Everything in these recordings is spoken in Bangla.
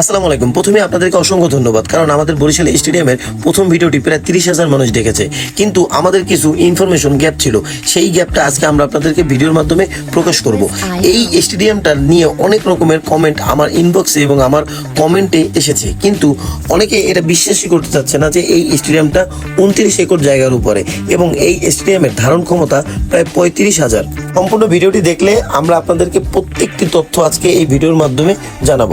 আসসালামু আলাইকুম। প্রথমে আপনাদেরকে অসংখ্য ধন্যবাদ কারণ আমাদের বরিশাল স্টেডিয়ামের প্রথম ভিডিওটি প্রায় তিরিশ হাজার মানুষ দেখেছে। কিন্তু আমাদের কিছু ইনফরমেশন গ্যাপ ছিল সেই গ্যাপটা আজকে আমরা আপনাদেরকে ভিডিওর মাধ্যমে প্রকাশ করব। এই স্টেডিয়ামটা নিয়ে অনেক রকমের কমেন্ট আমার ইনবক্সে এবং আমার কমেন্টে এসেছে। কিন্তু অনেকে এটা বিশ্বাসই করতে চাচ্ছে না যে এই স্টেডিয়ামটা উনত্রিশ একর জায়গার উপরে এবং এই স্টেডিয়ামের ধারণ ক্ষমতা প্রায় পঁয়ত্রিশ হাজার। সম্পূর্ণ ভিডিওটি দেখলে আমরা আপনাদেরকে প্রত্যেকটি তথ্য আজকে এই ভিডিওর মাধ্যমে জানাব।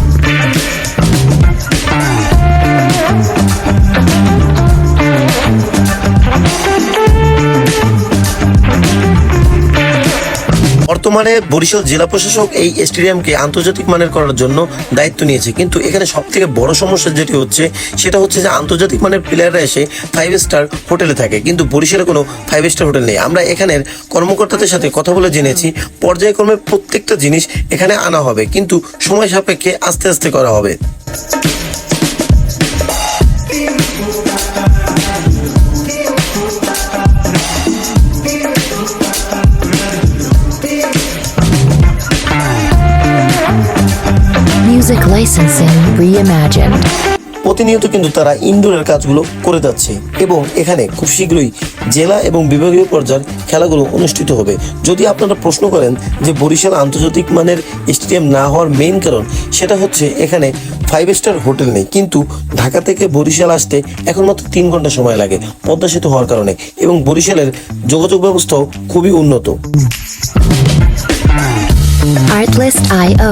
বর্তমানে বরিশাল জেলা প্রশাসক এই স্টেডিয়ামকে আন্তর্জাতিক মানের করার জন্য দায়িত্ব নিয়েছে। কিন্তু এখানে সব থেকে বড় সমস্যা যেটি হচ্ছে, সেটা হচ্ছে যে আন্তর্জাতিক মানের প্লেয়াররা এসে ফাইভ স্টার হোটেলে থাকে। কিন্তু বরিশালে কোনো ফাইভ স্টার হোটেল নেই। আমরা এখানের কর্মকর্তাদের সাথে কথা বলে জেনেছি, পর্যায়ক্রমে প্রত্যেকটা জিনিস এখানে আনা হবে। কিন্তু সময় সাপেক্ষে আস্তে আস্তে করা হবে। Music licensing reimagined. প্রতিনিয়ত কিন্তু তারা ইনডোরের কাজগুলো করে যাচ্ছে এবং এখানে খুব শীঘ্রই জেলা এবং বিভাগীয় পর্যায়ের খেলাগুলো অনুষ্ঠিত হবে যদি আপনারা প্রশ্ন করেন যে বরিশাল আন্তর্জাতিক মানের স্টেডিয়াম না হওয়ার মেইন কারণ সেটা হচ্ছে এখানে ফাইভ স্টার হোটেল নেই কিন্তু ঢাকা থেকে বরিশাল আসতে এখন মাত্র তিন ঘণ্টা সময় লাগে পদ্মা সেতু হওয়ার কারণে এবং বরিশালের যোগাযোগ ব্যবস্থাও খুবই উন্নত Artlist.io.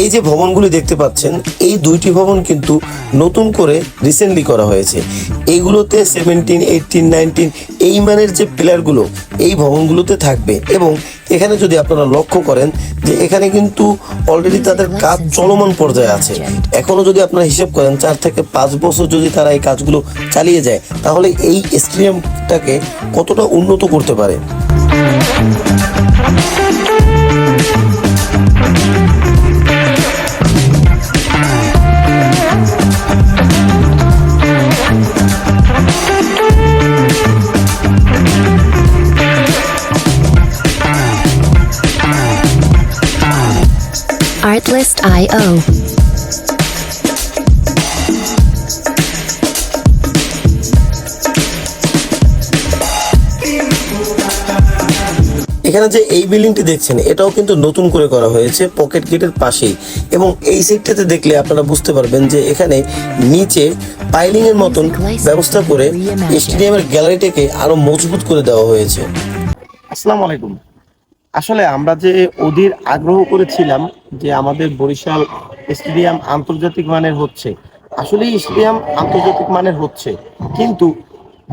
এই যে ভবনগুলি দেখতে পাচ্ছেন, এই দুইটি ভবন কিন্তু নতুন করে রিসেন্টলি করা হয়েছে। এইগুলোতে সেভেন্টিন এইটিন নাইনটিন এই মানের যে প্লেয়ারগুলো এই ভবনগুলোতে থাকবে। এবং এখানে যদি আপনারা লক্ষ্য করেন যে এখানে কিন্তু অলরেডি তাদের কাজ চলমান পর্যায়ে আছে। এখনও যদি আপনারা হিসেব করেন, চার থেকে পাঁচ বছর যদি তারা এই কাজগুলো চালিয়ে যায়, তাহলে এই স্টেডিয়ামটাকে কতটা উন্নত করতে পারে? Artlist.io. এখানে যে এই বিল্ডিংটি দেখছেন এটাও কিন্তু নতুন করে করা হয়েছে পকেট গেটের পাশেই। এবং এই সাইডটাতে দেখলে আপনারা বুঝতে পারবেন যে এখানে নিচে পাইলিং এর মতন ব্যবস্থা করে স্টেডিয়ামের গ্যালারিটাকে আরও মজবুত করে দেওয়া হয়েছে। আসসালামু আলাইকুম। আসলে আমরা যে অধীর আগ্রহ করেছিলাম যে আমাদের বরিশাল স্টেডিয়াম আন্তর্জাতিক মানের হচ্ছে আসলে স্টেডিয়াম আন্তর্জাতিক মানের হচ্ছে। কিন্তু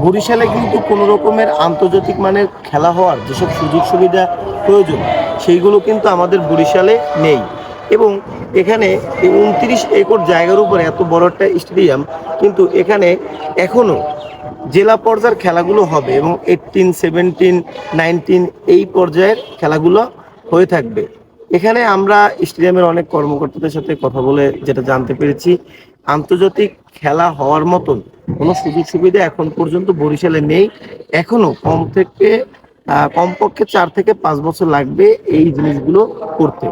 বরিশালে কিন্তু কোনো রকমের আন্তর্জাতিক মানের খেলা হওয়ার যেসব সুযোগ সুবিধা প্রয়োজন, সেইগুলো কিন্তু আমাদের বরিশালে নেই। এবং এখানে উনত্রিশ একর জায়গার উপরে এত বড় একটা স্টেডিয়াম, কিন্তু এখানে এখনও জেলা পর্যায়ের খেলাগুলো হবে এবং এইটিন সেভেন্টিন নাইনটিন এই পর্যায়ের খেলাগুলো হয়ে থাকবে। এখানে আমরা স্টেডিয়ামের অনেক কর্মকর্তাদের সাথে কথা বলে যেটা জানতে পেরেছি, আন্তর্জাতিক খেলা হওয়ার মতন কোনো সুযোগ সুবিধা এখন পর্যন্ত বরিশালে নেই। এখনও কম থেকে কমপক্ষে চার থেকে পাঁচ বছর লাগবে এই জিনিসগুলো করতে।